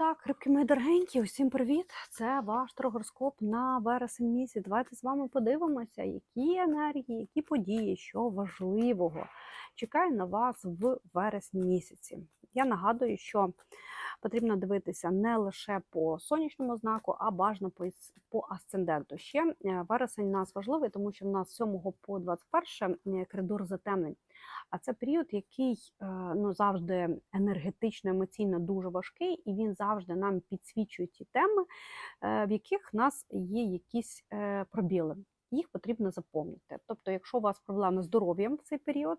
Так, рибки мої дорогенькі, усім привіт! Це ваш трогороскоп на вересень місяць. Давайте з вами подивимося, які енергії, які події, що важливого чекає на вас в вересні місяці. Я нагадую, що потрібно дивитися не лише по сонячному знаку, а бажано по, асценденту. Ще е, вересень у нас важливий, тому що в нас з 7 по 21 коридор затемнень. А це період, який е, ну, завжди енергетично, емоційно дуже важкий, і він завжди нам підсвічує ті теми, е, в яких в нас є якісь пробіли. Їх потрібно заповнити. Тобто, якщо у вас проблеми з здоров'ям в цей період,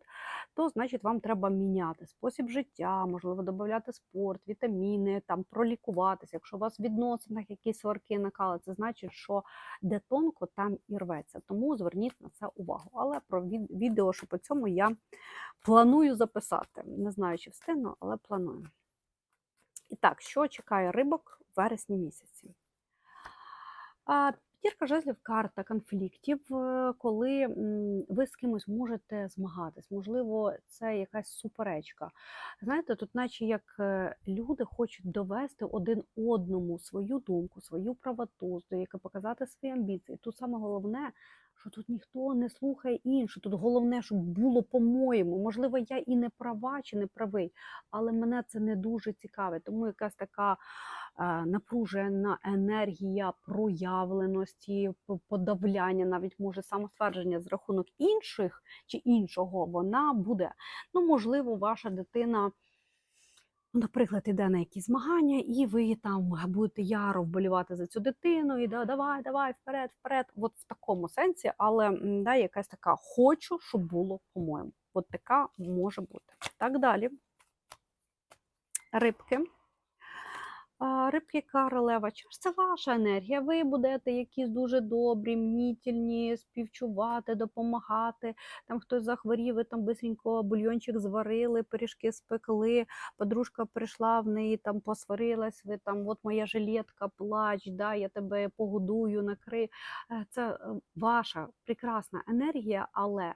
то значить вам треба міняти спосіб життя, можливо, додати спорт, вітаміни, там пролікуватися. Якщо у вас в відносинах якісь сварки накали, це значить, що де тонко, там і рветься. Тому зверніть на це увагу. Але про відео, що по цьому я планую записати. Не знаю, чи встигну, але планую. І так, що чекає рибок в вересні місяці? П'ятірка жезлів карта конфліктів, е, коли ви з кимось можете змагатись. Можливо, це якась суперечка. Знаєте, тут, наче як е, люди хочуть довести один одному свою думку, свою правоту, яке показати свої амбіції. Тут саме головне, що тут ніхто не слухає інше. Тут головне, щоб було по-моєму. Можливо, я і не права чи не правий, але мене це не дуже цікавить. Тому якась така напружена енергія проявленості, подавляння, навіть може самоствердження з рахунок інших чи іншого, вона буде. Ну, можливо, ваша дитина. Наприклад, іде на якісь змагання, і ви там будете яро вболівати за цю дитину, і да, давай, давай, вперед, вперед. От в такому сенсі, але да, якась така хочу, щоб було по-моєму. От така може бути. Так далі. Рибки. Рибки королева, чого ж це ваша енергія? Ви будете якісь дуже добрі, мнітельні, співчувати, допомагати. Там хтось захворів, ви там бистренько бульйончик зварили, пиріжки спекли, подружка прийшла в неї, там посварилась, ви там, от моя жилетка, плач, да, я тебе погодую, накрию. Е, Це е, ваша прекрасна енергія, але е,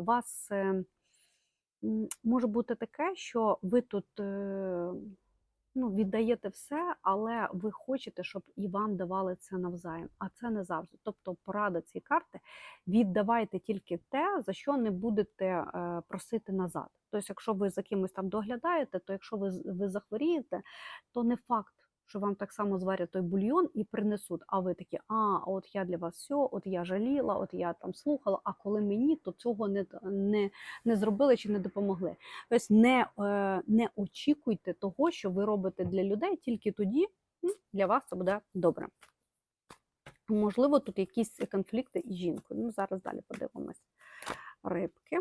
вас може бути таке, що ви тут. Ну, віддаєте все, але ви хочете, щоб і вам давали це навзаєм. А це не завжди. Тобто, порада цієї карти віддавайте тільки те, за що не будете е, просити назад. Тобто, якщо ви за кимось там доглядаєте, то якщо ви, ви захворієте, то не факт. Що вам так само зварять той бульйон і принесуть, а ви такі, а от я для вас все, от я жаліла, от я там слухала, а коли мені, то цього не, не, не зробили чи не допомогли. Тобто не, е, не очікуйте того, що ви робите для людей, тільки тоді для вас це буде добре. Можливо, тут якісь конфлікти із жінкою. Ну, зараз далі подивимось. Рибки.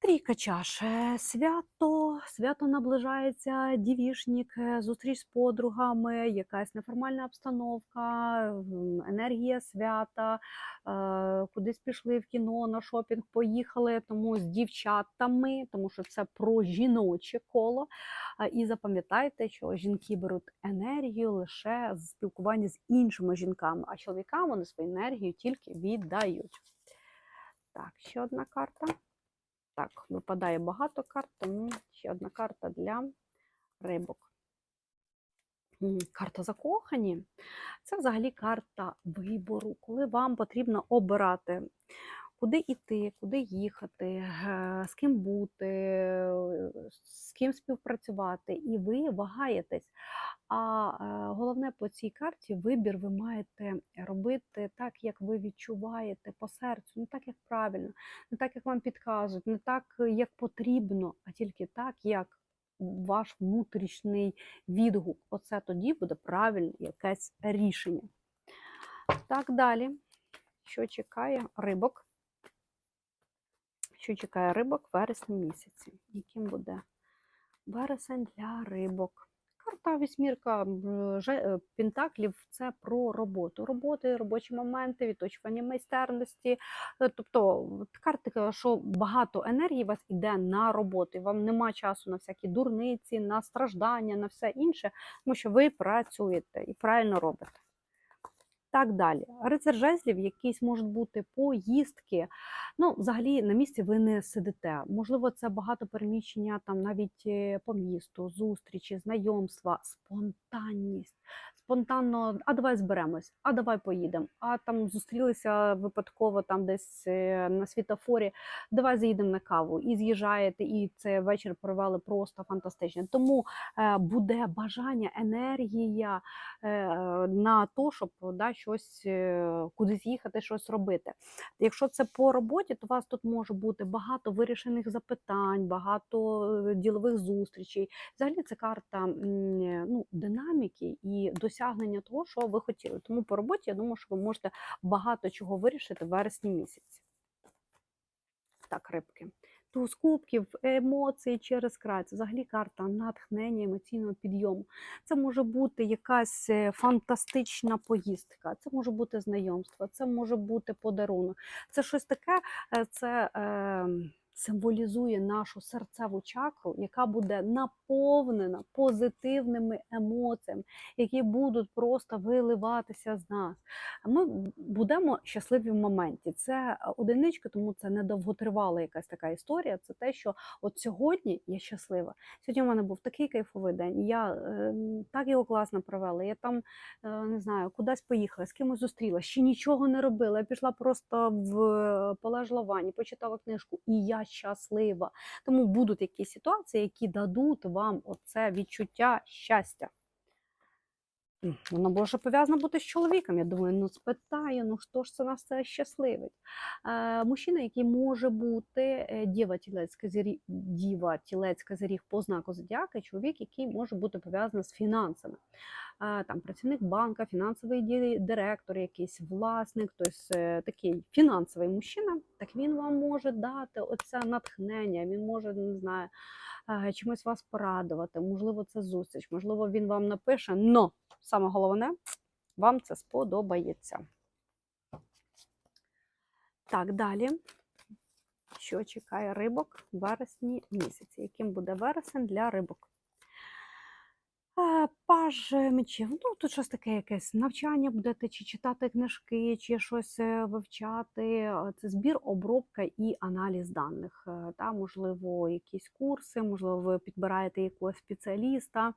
Трійка чаш. Е, Свято, свято наближається, дівішник, е, зустріч з подругами, якась неформальна обстановка, енергія свята, е, кудись пішли в кіно, на шопінг, поїхали, тому з дівчатами, тому що це про жіноче коло. І запам'ятайте, що жінки беруть енергію лише з спілкування з іншими жінками, а чоловікам вони свою енергію тільки віддають. Так, ще одна карта. Так, випадає багато карт, тому ще одна карта для рибок. Карта закохані це взагалі карта вибору, коли вам потрібно обирати, куди йти, куди їхати, е, з ким бути, е, з ким співпрацювати, і ви вагаєтесь. А е, головне по цій карті вибір ви маєте робити так, як ви відчуваєте по серцю, не так, як правильно, не так, як вам підказують, не так, як потрібно, а тільки так, як ваш внутрішній відгук. Оце тоді буде правильне якесь рішення. Так далі. Що чекає рибок? Що чекає рибок в вересні місяці? Яким буде вересень для рибок? Карта вісьмірка е, пентаклів це про роботу. Роботи, робочі моменти, відточування майстерності. Е, Тобто карта, що багато енергії у вас іде на роботу. Вам нема часу на всякі дурниці, на страждання, на все інше, тому що ви працюєте і правильно робите. Так далі. Рицар жезлів, якісь можуть бути поїздки. Ну, взагалі, на місці ви не сидите. Можливо, це багато переміщення там навіть е, по місту, зустрічі, знайомства, спонтанність. Спонтанно, а давай зберемось, а давай поїдемо. А там зустрілися випадково там десь е, на світофорі. Давай заїдемо на каву і з'їжджаєте, і це вечір провели просто фантастично. Тому е, буде бажання, енергія е, на то, щоб да, щось кудись їхати, щось робити. Якщо це по роботі, то у вас тут може бути багато вирішених запитань, багато ділових зустрічей. Взагалі це карта ну, динаміки і досягнення того, що ви хотіли. Тому по роботі я думаю, що ви можете багато чого вирішити в вересні місяці. Так, рибки. Туз кубків, емоції через край. Це взагалі карта натхнення емоційного підйому. Це може бути якась е, фантастична поїздка, це може бути знайомство, це може бути подарунок. Це щось таке, е, це е, символізує нашу серцеву чакру, яка буде наповнена позитивними емоціями, які будуть просто виливатися з нас. Ми будемо щасливі в моменті. Це одиничка, тому це не довготривала якась така історія. Це те, що от сьогодні я щаслива. Сьогодні в мене був такий кайфовий день. Я е, так його класно провела. Я там е, не знаю, кудись поїхала, з кимось зустріла, ще нічого не робила. Я пішла просто в полежловані, почитала книжку, і я щаслива. Тому будуть якісь ситуації, які дадуть вам оце відчуття щастя. Воно може пов'язано бути з чоловіком. Я думаю, ну спитаю, ну хто ж це нас це щасливить? Е, мужчина, який може бути е, діва тілець козирі- діва тілець козиріг по знаку зодіака, чоловік, який може бути пов'язаний з фінансами. Там працівник банка, фінансовий директор, якийсь власник, тобто е, такий фінансовий мужчина, так він вам може дати оце натхнення, він може, не знаю, е, чимось вас порадувати, можливо, це зустріч, можливо, він вам напише, но саме головне, вам це сподобається. Так, далі. Що чекає рибок в вересні місяці? Яким буде вересень для рибок? Е, Паж мечів. Ну, тут щось таке якесь навчання будете, чи читати книжки, чи щось е, вивчати. Е, Це збір, обробка і аналіз даних. Е, Та, можливо, якісь курси, можливо, ви підбираєте якогось спеціаліста,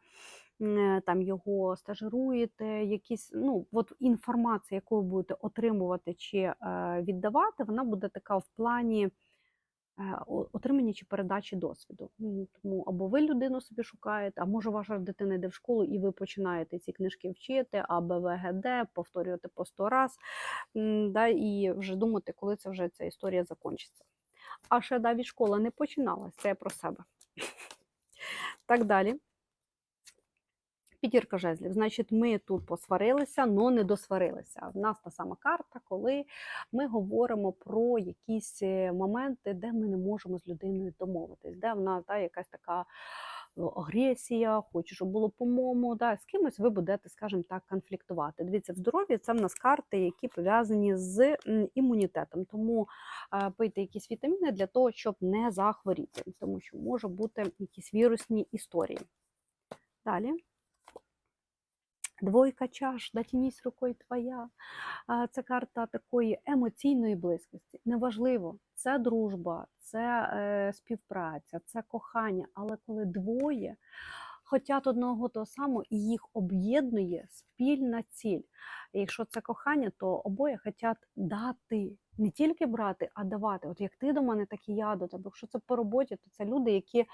е, там його стажируєте, якісь, ну, от інформація, яку ви будете отримувати чи е, віддавати, вона буде така в плані е, отримання чи передачі досвіду. Тому або ви людину собі шукаєте, а може ваша дитина йде в школу і ви починаєте ці книжки вчити, А, Б, повторювати по 100 раз, да, і вже думати, коли це вже ця історія закінчиться. А ще навіть школа не починалася, це про себе. Так далі. П'ятірка жезлів. Значить, ми тут посварилися, але не досварилися. В нас та сама карта, коли ми говоримо про якісь е, моменти, де ми не можемо з людиною домовитись, де в нас да, якась така агресія, хочу, щоб було по-моєму. Да, з кимось ви будете, скажімо так, конфліктувати. Дивіться, в здоров'ї це в нас карти, які пов'язані з імунітетом. Тому е, пийте якісь вітаміни для того, щоб не захворіти, тому що може бути якісь вірусні історії. Далі. Двойка чаш, дотянись рукою твоя. Це карта такої емоційної близькості. Неважливо, це дружба, це е, співпраця, це кохання. Але коли двоє хочуть одного того самого і їх об'єднує спільна ціль. І якщо це кохання, то обоє хочуть дати, не тільки брати, а давати. От як ти до мене, так і я до тебе. Якщо це по роботі, то це люди, які е,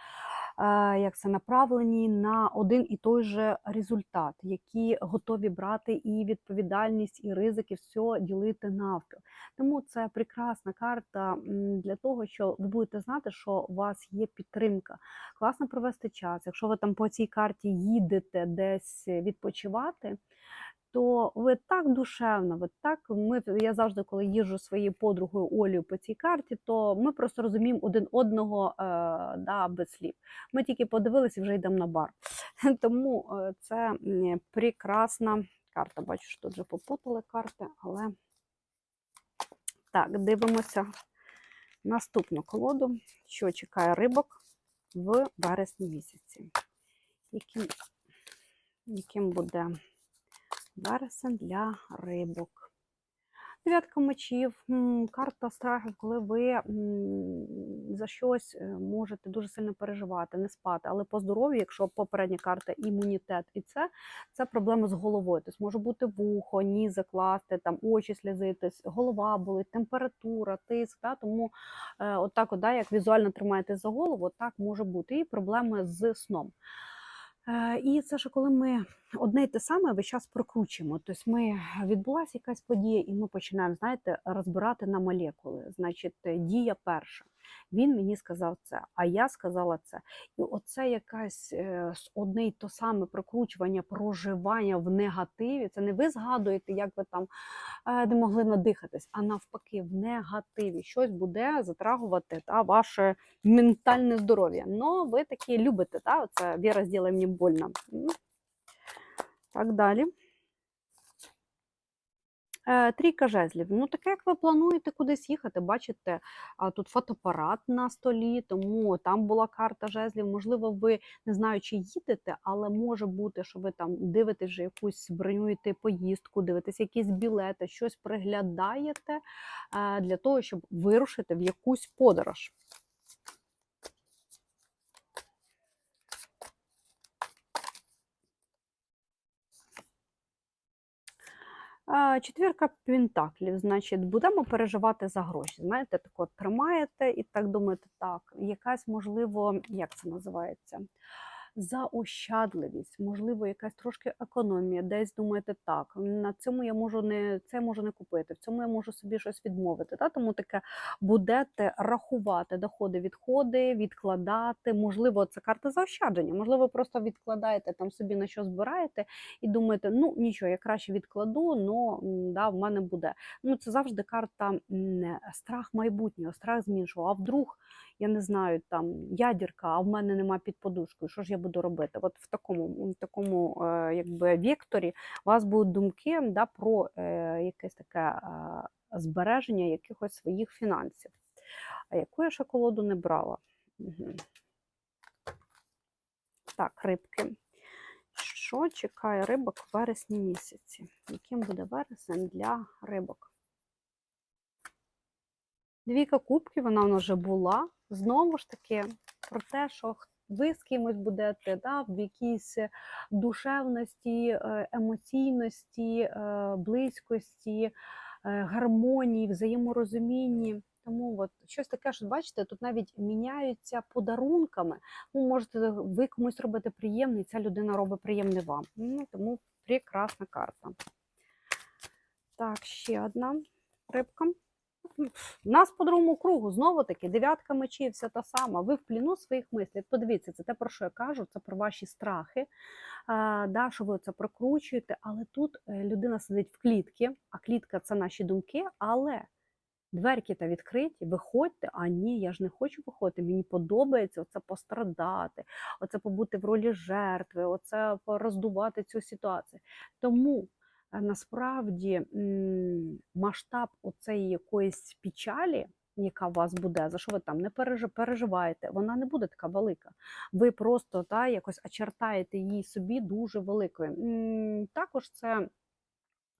як це направлені на один і той же результат, які готові брати і відповідальність, і ризики, все ділити навпіл. Тому це прекрасна карта для того, що ви будете знати, що у вас є підтримка. Класно провести час. Якщо ви там по цій карті їдете десь відпочивати. То ви так душевно, ви так ми я завжди, коли їжджу своєю подругою Олею по цій карті, то ми просто розуміємо один одного е, да, без слів. Ми тільки подивилися і вже йдемо на бар. Тому е, це прекрасна карта. Бачу, що тут вже попутали карти, але так, дивимося наступну колоду, що чекає рибок в вересні місяці. Яким, яким буде вересень для рибок? Дев'ятка мечів, карта страхів, коли ви за щось е, можете дуже сильно переживати, не спати. Але по здоров'ю, якщо попередня карта імунітет, і це, це проблеми з головою. Тобто може бути вухо, ніс закласти, там очі сльозитись, голова болить, температура, тиск. Да? Тому е, отак, от, да, як візуально тримаєтесь за голову, так може бути. І проблеми з сном. Е, І це ж коли ми одне й те саме весь час прокручуємо. Тобто ми відбулася якась подія, і ми починаємо, знаєте, розбирати на молекули. Значить, е, дія перша. Він мені сказав це, а я сказала це. І оце якась е, одне й то саме прокручування, проживання в негативі. Це не ви згадуєте, як ви там е, не могли надихатись, а навпаки, в негативі щось буде затрагувати та ваше ментальне здоров'я. Ну, ви такі любите, та? Це Віра зробила мені больно. Ну, Так далі. Е, Трійка жезлів. Ну, таке, як ви плануєте кудись їхати, бачите, тут фотоапарат на столі, тому там була карта жезлів. Можливо, ви не знаю, чи їдете, але може бути, що ви там дивитесь вже якусь бронюєте поїздку, дивитесь якісь білети, щось приглядаєте е, для того, щоб вирушити в якусь подорож. Четвірка пентаклів, значить, будемо переживати за гроші. Знаєте, так от тримаєте і так думаєте, так, якась, можливо, як це називається? Заощадливість, можливо, якась трошки економія, десь думаєте, так, на цьому я можу не це можу не купити, в цьому я можу собі щось відмовити. Та? Тому таке будете рахувати доходи, відходи, відкладати. Можливо, це карта заощадження, можливо, просто відкладаєте там собі на що збираєте, і думаєте, ну нічого, я краще відкладу, но да, в мене буде. Ну це завжди карта м, страх майбутнього, страх змін, що а вдруг я не знаю, там ядірка, а в мене нема під подушкою. Що ж я буду робити? От в такому, в такому е, якби векторі у вас будуть думки да, про е, якесь таке збереження якихось своїх фінансів. А яку я ще колоду не брала? Угу. Так, рибки. Що чекає рибок в вересні місяці? Яким буде вересень для рибок? Двійка кубків, вона вже була. Знову ж таки, про те, що ви з кимось будете да, в якійсь душевності, е, емоційності, е, близькості, е, гармонії, взаєморозумінні. Тому от щось таке, що бачите, тут навіть міняються подарунками. Ну, можете ви комусь робити приємне, і ця людина робить приємне вам. Ну, тому прекрасна карта. Так, ще одна рибка. У нас по другому кругу знову таки дев'ятка мечів, все та сама. Ви в пліну своїх мислів. Подивіться, це те, про що я кажу, це про ваші страхи, да, що ви це прокручуєте. Але тут е, людина сидить в клітці, а клітка це наші думки, але дверки та відкриті, виходьте, а ні, я ж не хочу виходити. Мені подобається оце пострадати, оце побути в ролі жертви, оце роздувати цю ситуацію. Тому насправді м, масштаб оцеї якоїсь печалі, яка у вас буде, за що ви там не переживаєте, вона не буде така велика. Ви просто та, якось очертаєте її собі дуже великою. Також це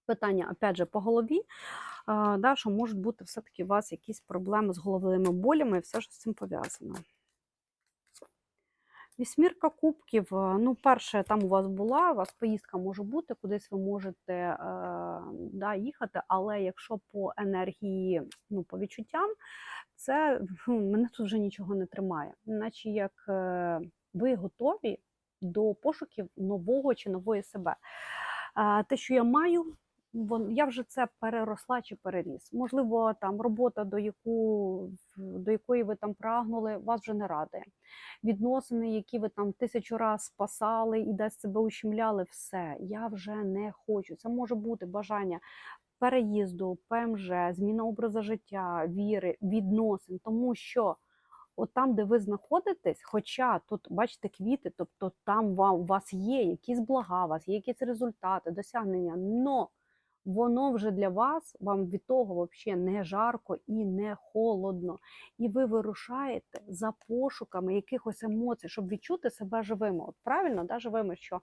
питання, опять же, по голові, да, що можуть бути все-таки у вас якісь проблеми з головними болями і все, що з цим пов'язано. Вісьмірка кубків. Ну, перше, там у вас була, у вас поїздка може бути, кудись ви можете е, да, їхати, але якщо по енергії, ну, по відчуттям, це мене тут вже нічого не тримає. Наче як е, ви готові до пошуків нового чи нової себе. Е, те, що я маю, я вже це переросла чи переріс. Можливо, там робота, до, яку, до якої ви там прагнули, вас вже не радує відносини, які ви там тисячу раз спасали і десь себе ущемляли, все, я вже не хочу. Це може бути бажання переїзду, ПМЖ, зміна образу життя, віри, відносин, тому що. От там, де ви знаходитесь, хоча тут бачите квіти, тобто там вам, у вас є якісь блага, у вас є якісь результати, досягнення, но воно вже для вас, вам від того взагалі не жарко і не холодно. І ви вирушаєте за пошуками якихось емоцій, щоб відчути себе живими. От правильно, да, живими, що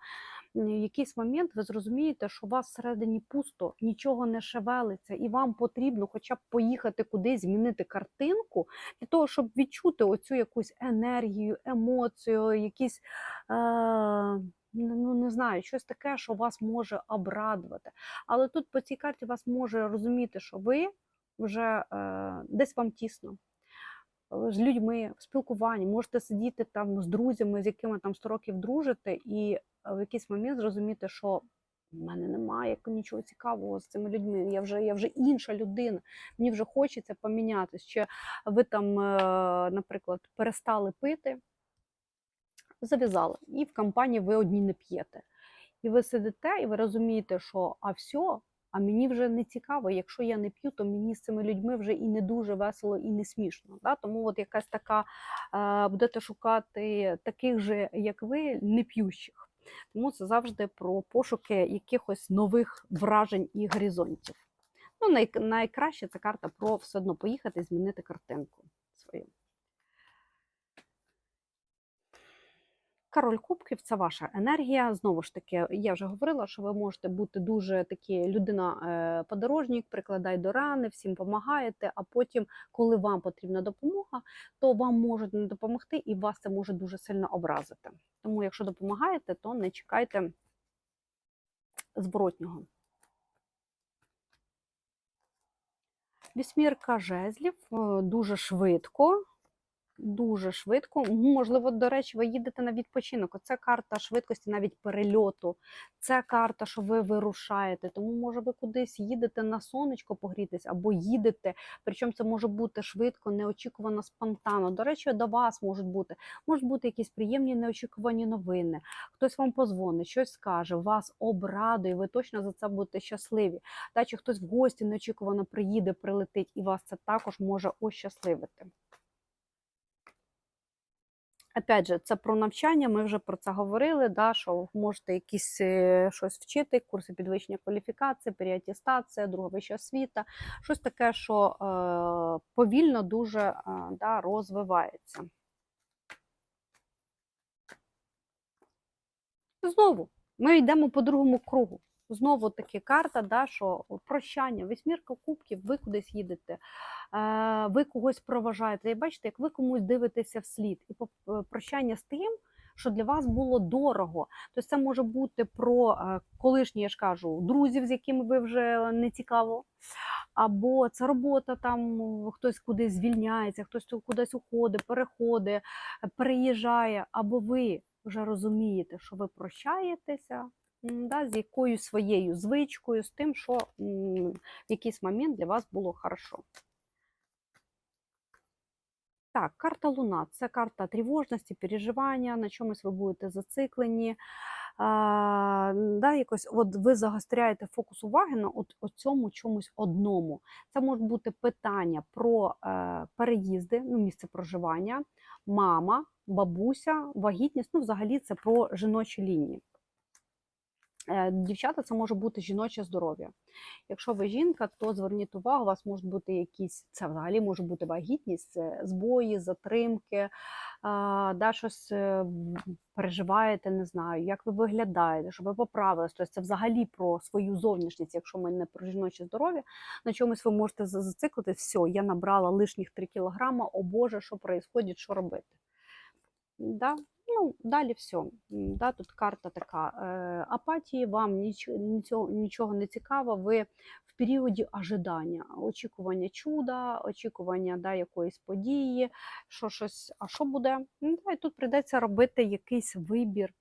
в якийсь момент ви зрозумієте, що у вас всередині пусто, нічого не шевелиться, і вам потрібно хоча б поїхати кудись, змінити картинку для того, щоб відчути оцю якусь енергію, емоцію, якісь. Е- Ну, не знаю, щось таке, що вас може обрадувати. Але тут по цій карті вас може розуміти, що ви вже е, десь вам тісно. е, З людьми в спілкуванні, можете сидіти там з друзями, з якими там 100 років дружите, і е, в якийсь момент зрозуміти, що в мене немає нічого цікавого з цими людьми. Я вже я вже інша людина, мені вже хочеться помінятися. Чи ви там, е, наприклад, перестали пити, зав'язали, і в компанії ви одні не п'єте. І ви сидите, і ви розумієте, що а все, а мені вже не цікаво. Якщо я не п'ю, то мені з цими людьми вже і не дуже весело, і не смішно. Да? Тому от якась така е, будете шукати таких же, як ви, не п'ющих. Тому це завжди про пошуки якихось нових вражень і горизонтів. Ну, най, найкраще це карта про все одно поїхати змінити картинку свою. Король кубків це ваша енергія. Знову ж таки, я вже говорила, що ви можете бути дуже такі людина-подорожник, прикладай до рани, всім допомагаєте, а потім, коли вам потрібна допомога, то вам можуть не допомогти, і вас це може дуже сильно образити. Тому, якщо допомагаєте, то не чекайте зворотнього. Вісьмірка жезлів е, дуже швидко. Дуже швидко. Можливо, до речі, ви їдете на відпочинок. Оце карта швидкості, навіть перельоту. Це карта, що ви вирушаєте. Тому, може, ви кудись їдете на сонечко погрітись або їдете. Причому це може бути швидко, неочікувано, спонтанно. До речі, до вас можуть бути. Можуть бути якісь приємні неочікувані новини. Хтось вам позвонить, щось скаже, вас обрадує, ви точно за це будете щасливі. Та чи хтось в гості неочікувано приїде, прилетить, і вас це також може ощасливити. Опять же, це про навчання, ми вже про це говорили, да, що можете якісь е, щось вчити, курси підвищення кваліфікації, переатестація, друга вища освіта, щось таке, що е, повільно дуже е, да, розвивається. Знову ми йдемо по другому кругу. Знову таки карта, да, що прощання, вісьмірка кубків, ви кудись їдете, е, ви когось проважаєте. І бачите, як ви комусь дивитеся вслід. І по- прощання з тим, що для вас було дорого. Тобто це може бути про е, колишні, я ж кажу, друзів, з якими ви вже не цікаво. Або це робота, там хтось кудись звільняється, хтось кудись уходить, переходить, переїжджає, або ви вже розумієте, що ви прощаєтеся да, з якоюсь своєю звичкою, з тим, що в якийсь момент для вас було хорошо. Так, карта Луна це карта тривожності, переживання, на чомусь ви будете зациклені. А, да, якось, от ви загостряєте фокус уваги на от, от цьому чомусь одному. Це можуть бути питання про е, переїзди, ну, місце проживання, мама, бабуся, вагітність. Ну, взагалі, це про жіночі лінії. Е, Дівчата, це може бути жіноче здоров'я. Якщо ви жінка, то зверніть увагу, у вас можуть бути якісь, це взагалі може бути вагітність, збої, затримки, да, щось е, переживаєте, не знаю, як ви виглядаєте, щоб ви поправились. Тобто це взагалі про свою зовнішність, якщо ми не про жіноче здоров'я, на чомусь ви можете за- зациклити, все, я набрала лишніх 3 кілограма, о Боже, що відбувається, що робити. Да? Ну, далі все. Да, тут карта така е, апатії, вам нічого, нічого, нічого не цікаво, ви в періоді ожидання, очікування чуда, очікування да, якоїсь події, що щось, а що буде? Да, і тут прийдеться робити якийсь вибір.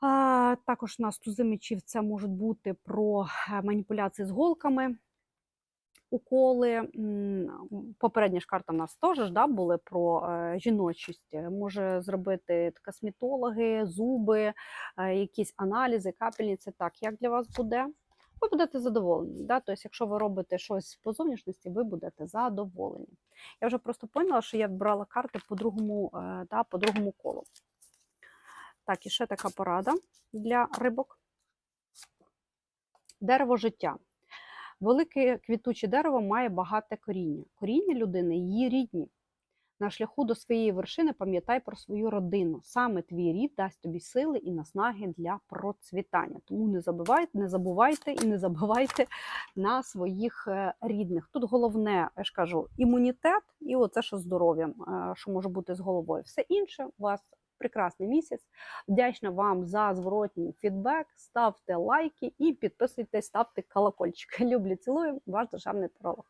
А, також у нас тузи мечів це можуть бути про е, маніпуляції з голками уколи. Попередня ж карта в нас теж да, були про е, жіночість. Може зробити косметологи, зуби, е, якісь аналізи, капельниці. Так, як для вас буде? Ви будете задоволені. Да? Тобто, якщо ви робите щось по зовнішності, ви будете задоволені. Я вже просто поняла, що я брала карти по другому, е, да, по другому колу. Так, і ще така порада для рибок. Дерево життя. Велике квітуче дерево має багате коріння. Коріння людини її рідні. На шляху до своєї вершини пам'ятай про свою родину. Саме твій рід дасть тобі сили і наснаги для процвітання. Тому не забувайте, не забувайте і не забувайте на своїх е, рідних. Тут головне, я ж кажу, імунітет і оце, що здоров'ям, е, що може бути з головою. Все інше у вас прекрасний місяць. Вдячна вам за зворотній фідбек. Ставте лайки і підписуйтесь, ставте колокольчик. Люблю, цілую, ваш державний таролог.